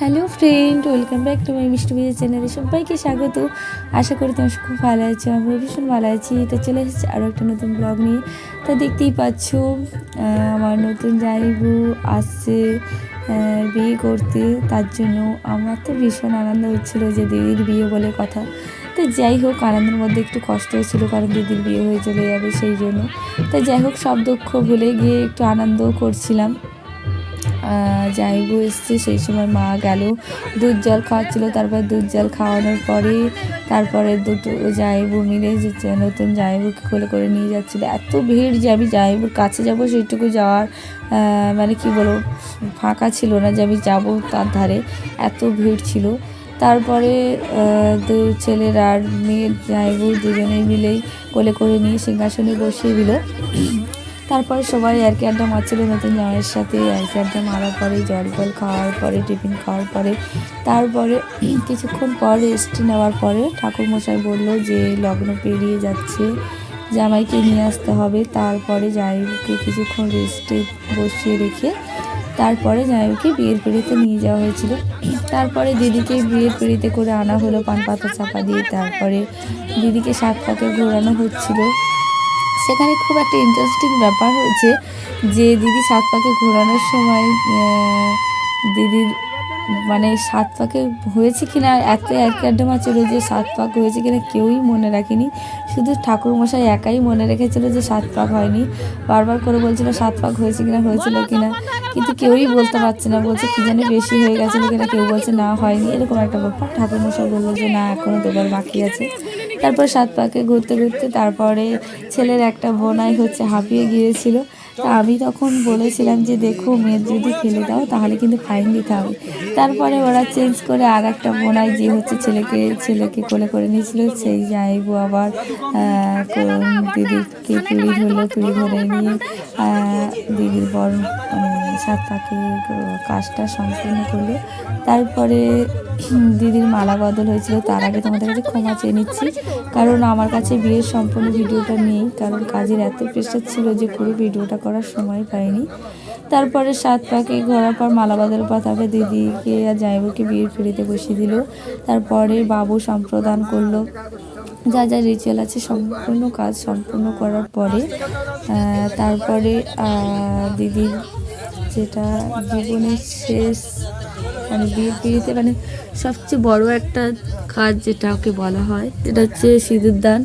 Hello friend, welcome back to my Mishti Bijoy চ্যানেলে সবাইকে স্বাগত। আশা করি তোমার খুব ভালো আছো আমি ভীষণ ভালো আছি। তো চলে এসেছি আরও একটা নতুন ব্লগ নিয়ে। তা দেখতেই পাচ্ছ আমার নতুন জাইবু আসছে বিয়ে করতে। তার জন্য আমার তো ভীষণ আনন্দ হচ্ছিল যে দিদির বিয়ে বলে কথা। তো যাই হোক, আনন্দের মধ্যে একটু কষ্ট হচ্ছিল কারণ দিদির বিয়ে হয়ে চলে যাবে সেই জন্য। তো যাই হোক, সব দুঃখ ভুলে গিয়ে একটু আনন্দও করছিলাম। জাইবু এসছে, সেই সময় মা গেল, দুধ জল খাওয়াচ্ছিল, তারপর দুধ জল খাওয়ানোর পরে তারপরে দুটো জাইবু মিলে যে নতুন জাইবুকে কোলে করে নিয়ে যাচ্ছিল। এত ভিড় যে আমি জাইবুর কাছে যাব, সেইটুকু যাওয়ার মানে কি বলব, ফাঁকা ছিল না যে আমি যাব তার ধারে, এত ভিড় ছিল। তারপরে দু ছেলের আর মেয়ের জাইবু দুজনেই মিলেই কোলে করে নিয়ে সিংহাসনে বসিয়ে দিল। তারপরে সবাই আর কি আড্ডা মারছিল নতুন জামাইয়ের সাথে, আর কি আড্ডা মারার পরে, জল টল খাওয়ার পরে, টিফিন খাওয়ার পরে। তারপরে কিছুক্ষণ পর রেস্ট নেওয়ার পরে ঠাকুরমশাই বলল যে, লগ্ন পেরিয়ে যাচ্ছে, জামাইকে নিয়ে আসতে হবে। তারপরে জামাইকে কিছুক্ষণ রেস্টে বসিয়ে রেখে তারপরে জামাইকে বিয়ের পিড়িতে নিয়ে যাওয়া হয়েছিল। তারপরে দিদিকে বিয়ের পিড়িতে করে আনা হলো পান পাতা চাপা দিয়ে তারপরে দিদিকে সাত পাকে ঘোরানো হচ্ছিল। সেখানে খুব একটা ইন্টারেস্টিং ব্যাপার হয়েছে যে দিদি সাত পাকে ঘোরানোর সময় দিদির মানে সাত পাকে হয়েছে কিনা, এত এক আড্ডামা ছিল যে সাত পাক হয়েছে কিনা কেউই মনে রাখেনি। শুধু ঠাকুরমশাই একাই মনে রেখেছিল যে সাত পাক হয়নি। বারবার করে বলছিল সাত পাক হয়েছে কিনা, হয়েছিল কিনা। কিন্তু কেউই বলতে পারছে না। বলছে, কি জানি বেশি হয়ে গেছিল কিনা? কেউ বলছে, না, হয়নি। এরকম একটা ব্যাপার। ঠাকুরমশাই বলল যে, না এখনও দুবার বাকি আছে। তারপর সাত পাকে ঘুরতে ঘুরতে তারপরে ছেলের একটা বোনাই হচ্ছে হাঁপিয়ে গিয়েছিল। তা আমি তখন বলেছিলাম যে, দেখো মেয়ের যদি ফেলে দাও, তাহলে কিন্তু ফাইন দিতে হবে। তারপরে ওরা চেঞ্জ করে আর একটা বোনাই যে হচ্ছে ছেলেকে ছেলেকে কোলে করে নিয়েছিল, সেই যাইবো আবার দিদিকে তুলি ধরলো তুলি ধরে নিয়ে দিদির বর মানে সাত পাকে কাজটা সম্পূর্ণ করল। তারপরে দিদির মালা বদল হয়েছিল। তার আগে তোমাদের কাছে ক্ষমা চেয়ে নিচ্ছি। কারণ আমার কাছে বিয়ের সম্পূর্ণ ভিডিওটা নেই। কারণ কাজের এত প্রেশার ছিল যে পুরো ভিডিওটা করার সময় পাইনি। তারপরে সাত পাখি ঘোরার পর মালা বদল তারপরে দিদিকে আর জামাইবুকে বিয়ের পিড়িতে বসিয়ে দিল। তারপরে বাবু সম্প্রদান করল। যা যা রিচুয়াল আছে সম্পূর্ণ কাজ সম্পূর্ণ করার পরে তারপরে দিদির যেটা জীবনের শেষ মানে বিয়ের পিড়িতে মানে সবচেয়ে বড় একটা কাজ যেটা ওকে বলা হয় সেটা হচ্ছে সিঁদুর দান।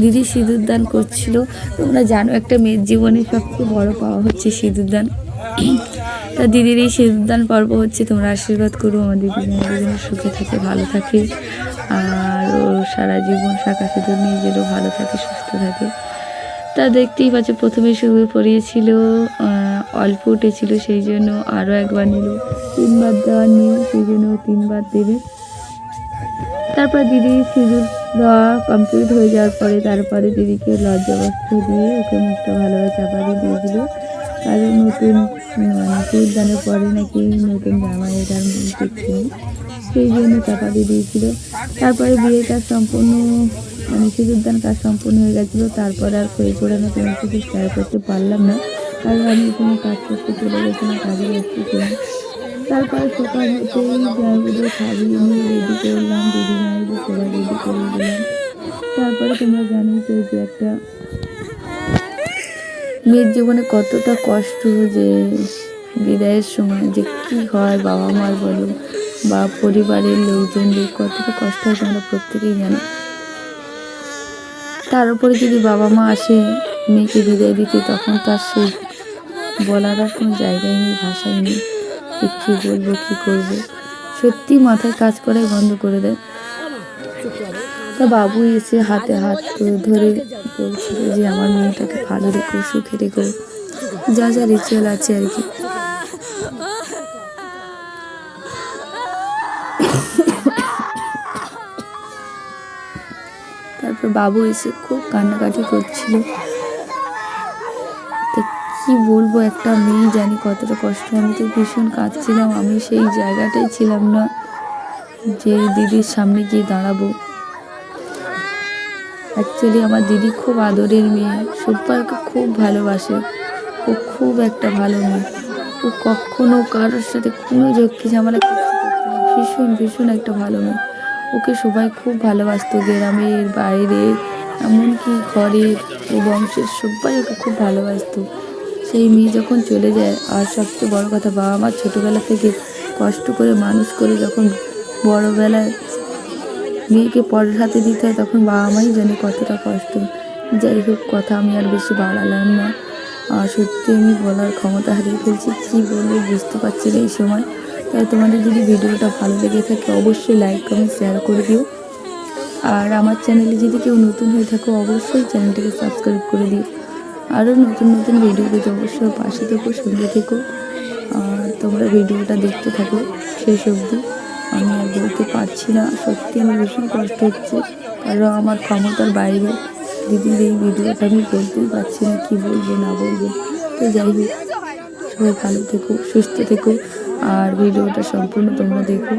দিদি সিঁদুর দান করছিল। তোমরা জানো একটা মেয়ের জীবনে সবচেয়ে বড় পাওয়া হচ্ছে সিঁদুর দান। তা দিদির এই সিঁদুর দান পর্ব হচ্ছে তোমরা আশীর্বাদ করো আমাদের দুজনের সুখে থাকে ভালো থাকে। আর ও সারা জীবন শাখা সিঁদুর যেন ভালো থাকে সুস্থ থাকে। তা দেখতেই পাচ্ছ প্রথমে পড়িয়েছিল আহ, অল্প উঠেছিল, সেই জন্য আরও একবার নিল। তিনবার দেওয়া নিয়ে সেই জন্য তিনবার দেবে। তারপর দিদি সিঁদুর দেওয়া কমপ্লিট হয়ে যাওয়ার পরে তারপরে দিদিকে লজ্জা বস্ত্র দিয়ে ওকে মুখটা ভালোভাবে চাপা দিয়ে দিয়ে দিল। কারণ নতুন মানে সিঁদুর দানের পরে নাকি নতুন জামা এটার দেখছি সেই জন্য চাপা দিয়ে দিয়েছিল। তারপরে বিয়ের কাজ সম্পূর্ণ মানে সিঁদুর দান কাজ সম্পূর্ণ হয়ে গেছিল। তারপরে আর খই পোড়ানো তোমার কিছু শেয়ার করতে পারলাম না। কারণ আমি কোনো কাজ করতে চলে গেছিলাম কাজে ব্যস্ত ছিলাম তারপরে সকাল হতেই জামাইদের খাবিয়ে নিয়ে রেডি করলাম, দিদি জামাইদের সবাই রেডি করে দিলাম। তারপরে তোমরা জানো যে একটা মেয়ের জীবনে কতটা কষ্ট যে বিদায়ের সময় যে কি হয়, বাবা মার বলো বা পরিবারের লোকজনদের কতটা কষ্ট হয় তোমরা প্রত্যেকেই জানো। তার উপরে যদি বাবা মা আসে, মেয়েকে বিদায় দিতে, তখন তার সে বলার আর কোনো জায়গায় নেই ভাষায় নেই। যে কী বলব, কী করব? সত্যি মাথায় কাজ করাই বন্ধ করে দেয়। তা বাবু এসে হাতে হাত ধরে বলছিল যে আমার মেয়েটাকে ভালো রেখো, সুখে রেখো। যা যা রিচুয়াল আছে আর কি। তারপর বাবু এসে খুব কান্নাকাটি করছিল। কি বলব, একটা মেয়ে জানি কতটা কষ্ট। আমি তো ভীষণ কাঁদছিলাম, আমি সেই জায়গাটাই ছিলাম না যে দিদির সামনে গিয়ে দাঁড়াবো। অ্যাকচুয়ালি আমার দিদি খুব আদরের মেয়ে, সব্বাইকে খুব ভালোবাসে। ও খুব একটা ভালো মেয়ে। ও কখনো কারোর সাথে কোনো ঝক্কি ঝামেলা ভীষণ ভীষণ একটা ভালো মেয়ে। ওকে সবাই খুব ভালোবাসতো, গ্রামের বাইরে, এমনকি ঘরের ও বংশের সবাই ওকে খুব ভালোবাসতো। সেই মেয়ে যখন চলে যায়, আর সবচেয়ে বড় কথা বাবা মা ছোটোবেলা থেকে কষ্ট করে মানুষ করে যখন বড়োবেলায় মেয়েকে পরের হাতে দিতে হয়, তখন বাবা মাই জানে কতটা কষ্ট। যাই হোক, কথা আমি আর বেশি বাড়ালাম না। আর সত্যি আমি বলার ক্ষমতা হারিয়ে ফেলছি, কী বলব বুঝতে পারছি না এই সময়। তাই তোমাদের যদি ভিডিওটা ভালো লেগে থাকে, অবশ্যই লাইক, কমেন্ট শেয়ার করে দিও। আর আমার চ্যানেলে যদি কেউ নতুন হয়ে থাকো, অবশ্যই চ্যানেলটাকে সাবস্ক্রাইব করে দিও। আরও নতুন নতুন ভিডিও পেতে অবশ্যই পাশে থেকো, সঙ্গে থেকো। আর তোমরা ভিডিওটা দেখতে থাকো শেষ অবধি। আমি আর বলতে পারছি না, সত্যি আমার ভীষণ কষ্ট হচ্ছে। কারণ আমার ক্ষমতার বাইরে দিদির এই ভিডিওটা আমি বলতেই পারছি না কী বলব, না বলব। তো যাই হোক, সবাই ভালো থেকো, সুস্থ থেকো। আর ভিডিওটা সম্পূর্ণ তোমরা দেখো।